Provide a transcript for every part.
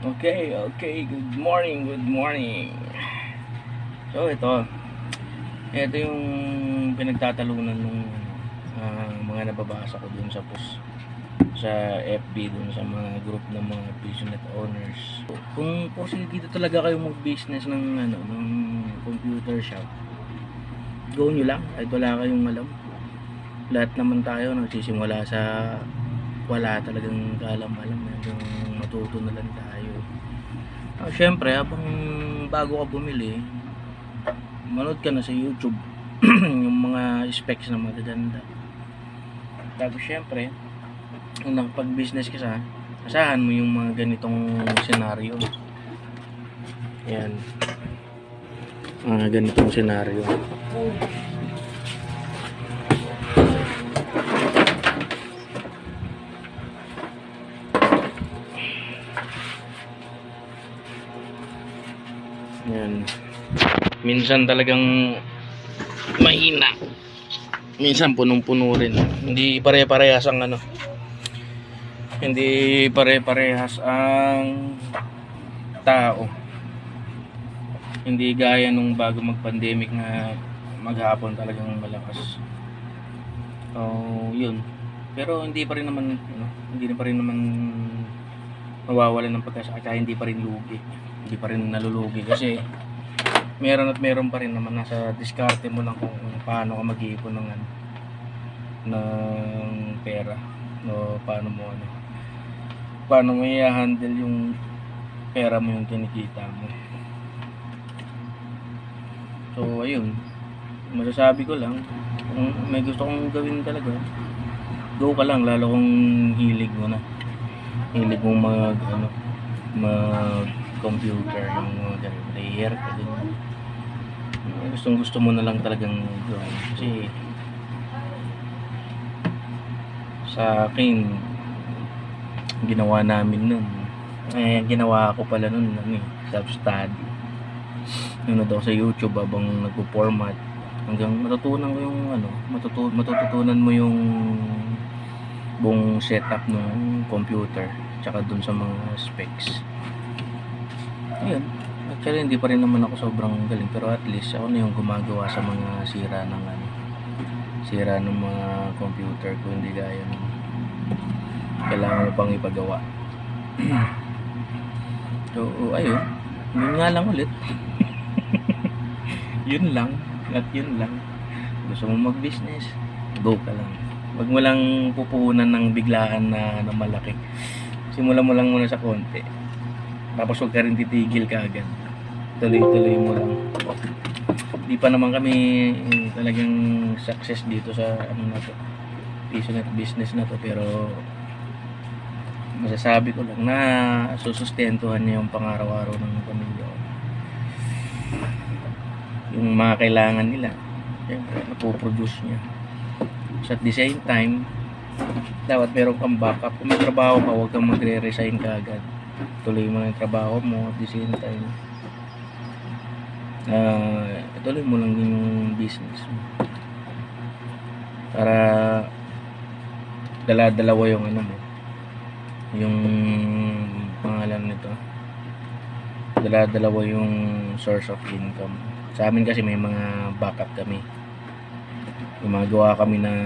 Okay, okay. Good morning, good morning. So, ito. Ito yung pinagtatalunan ng ah, mga nababasa ko dun sa post sa FB dun sa mga group ng mga business owners. Kung dito talaga kayo mag-business ng ano ng computer shop, go nyo lang kahit wala kayong alam. Lahat naman tayo nagsisimula sa wala talagang kaalam-alam hanggang matuto na lang tayo. Ah, syempre, habang bago ka bumili, manood ka na sa YouTube yung mga specs na magaganda. Tapos syempre, kung nakapag-business ka sa, asahan mo yung mga ganitong senaryo. Yan. Mga ganitong senaryo. Yan. Minsan talagang mahina. Minsan punong-puno rin. Hindi pare-parehas ang ano. Hindi pare-parehas ang tao. Hindi gaya nung bago mag-pandemic na maghapon talagang malakas. Oh, yun. Pero hindi pa rin naman ano, hindi na pa rin naman mawawalan ng pagkasa at hindi pa rin lugi. Hindi pa rin nalulugi kasi meron at meron pa rin naman. Nasa diskarte mo lang kung paano ka mag-iipon ng ano ng pera no paano mo ano paano mo i-handle yung pera mo yung kinikita mo. So ayun. Masasabi ko lang kung may gusto kong gawin talaga go ka lang lalo kung hilig mo na hilig mo mag ano mag computer yung mga player ka din. Gustong gusto mo na lang talagang gawin kasi sa akin ginawa namin nun. Eh ginawa ko pala nun ano eh self study nanood ako sa youtube habang nagpo-format. Hanggang matutunan ko yung ano matutu matututunan mo yung buong setup ng computer tsaka dun sa mga specs. Ayun. Actually hindi pa rin naman ako sobrang galing pero at least ako na yung gumagawa sa mga sira ng ano sira ng mga computer ko hindi gaya ng kailangan mo pang ipagawa. So ayun. Yun nga lang ulit. Yun lang at yun lang. Gusto mo mag business go ka lang wag mo lang pupuhunan ng biglaan na, na malaki simulan mo lang muna sa konti. Tapos huwag ka rin titigil ka agad. Tuloy-tuloy mo lang. Di pa naman kami eh, talagang success dito sa ano na to business business na to pero masasabi ko lang na susustentuhan niya yung pangaraw-araw ng pamilya ko. Yung mga kailangan nila syempre napoproduce niya so at the same time dapat meron kang backup. Kung may trabaho ka huwag kang magre-resign ka agad tuloy mo lang yung trabaho mo at the same time uh, ituloy mo lang din yung business mo. Para dala-dalawa yung ano mo yung pangalan nito. Dala-dalawa yung source of income. Sa amin kasi may mga backup kami gumagawa kami ng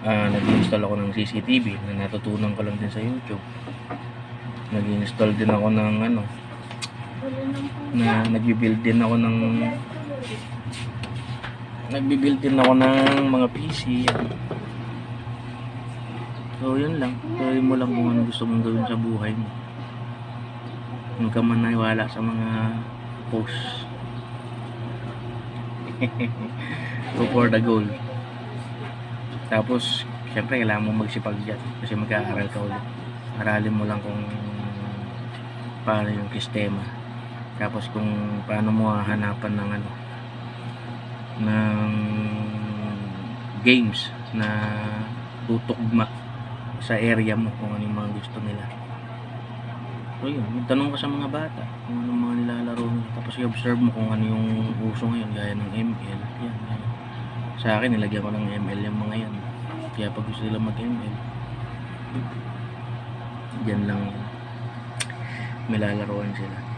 ah nag-install ako ng CCTV na natutunan ko lang din sa YouTube. Nag-install din ako ng ano na nag-build din ako ng nagbi-build din ako ng mga PC so yun lang. Tuloy mo lang kung ano gusto mong gawin sa buhay mo. Huwag ka man sa mga posts go for the goal. Tapos syempre kailangan mo magsipag dyan kasi mag-aaral ka ulit. Aralin mo lang kung paano yung sistema. Tapos kung paano mo hahanapan ng ano ng games na tutugma sa area mo kung ano yung mga gusto nila. So yun. Magtanong ka sa mga bata kung ano mga nilalaro nila. Tapos i-observe mo kung ano yung uso ngayon gaya ng ML yan, yan. Sa akin nilagyan ko ng ML yung mga yan. Kaya pag gusto nila mag ML dyan lang. Yan may lalaroan sila